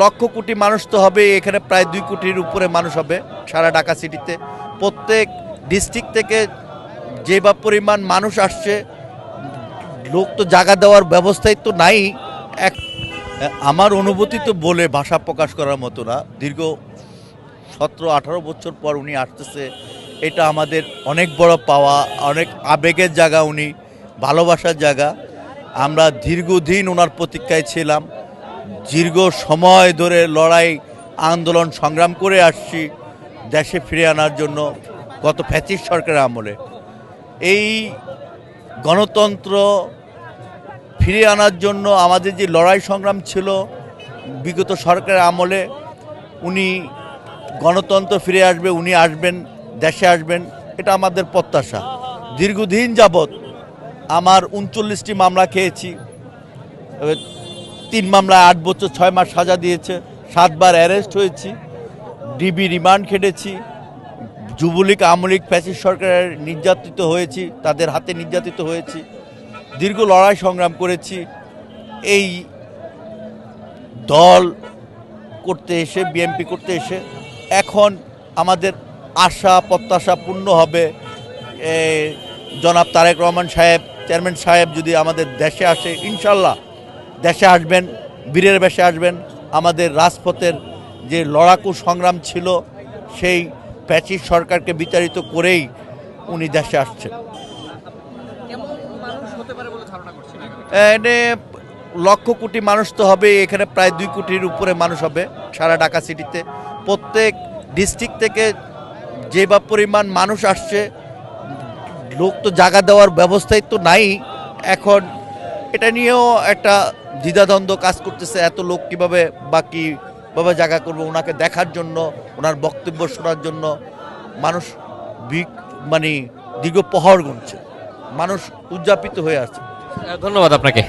লক্ষ কোটি মানুষ তো হবে, এখানে প্রায় দুই কোটির উপরে মানুষ হবে সারা ঢাকা সিটিতে। প্রত্যেক ডিস্ট্রিক্ট থেকে যে বা পরিমাণ মানুষ আসছে, লোক তো জায়গা দেওয়ার ব্যবস্থাই তো নাই। এক, আমার অনুভূতি তো বলে ভাষা প্রকাশ করার মতো না। দীর্ঘ সতেরো, আঠারো বছর পর উনি আসতেছে, এটা আমাদের অনেক বড় পাওয়া, অনেক আবেগের জায়গা উনি, ভালোবাসার জায়গা। আমরা দীর্ঘদিন ওনার প্রতীক্ষায় ছিলাম। দীর্ঘ সময় ধরে লড়াই, আন্দোলন সংগ্রাম করে আসছি, দেশে ফিরে আনার জন্য গত ফ্যাসিস সরকারের আমলে। এই গণতন্ত্র ফিরিয়ে আনার জন্য আমাদের যে লড়াই সংগ্রাম ছিল বিগত সরকারের আমলে, উনি গণতন্ত্র ফিরে আসবে, উনি আসবেন, দেশে আসবেন, এটা আমাদের প্রত্যাশা। দীর্ঘদিন যাবৎ আমার উনচল্লিশটি মামলা খেয়েছি। তিন মামলায় আট বছর, ছয় মাস সাজা দিয়েছে। সাতবার অ্যারেস্ট হয়েছি। ডিবি রিমান্ড খেটেছি। যুবলীগ আমলিগ প্যাসিস সরকারের নির্যাতিত হয়েছি, তাদের হাতে নির্যাতিত হয়েছি। দীর্ঘ লড়াই সংগ্রাম করেছি। এই দল করতে এসে বিএমপি করতে এসে, এখন আমাদের আশা, প্রত্যাশা পূর্ণ হবে। জনাব তারেক রহমান সাহেব, চেয়ারম্যান সাহেব যদি আমাদের দেশে আসে, ইনশাল্লাহ দেশে আসবেন বীরের বেশে আসবেন। আমাদের রাজপথের যে লড়াকু সংগ্রাম ছিল সেই প্যাচিস সরকারকে বিচারিত করেই উনি দেশে আসছেন। এখানে? লক্ষ কোটি মানুষ তো হবে এখানে প্রায় দুই কোটির উপরে মানুষ হবে সারা ঢাকা সিটিতে। প্রত্যেক ডিস্ট্রিক্ট থেকে যে বা পরিমাণ মানুষ আসছে লোক তো জায়গা দেওয়ার ব্যবস্থাই তো নাই। এখন এটা নিয়েও একটা দ্বিধাদ্বন্দ্ব কাজ করতেছে, এত লোক কীভাবে বাকি কীভাবে জায়গা করব, ওনাকে দেখার জন্য, ওনার বক্তব্য শোনার জন্য মানুষ মানে দীর্ঘ প্রহর গুনছে, মানুষ উদযাপিত হয়ে আছে। ধন্যবাদ আপনাকে।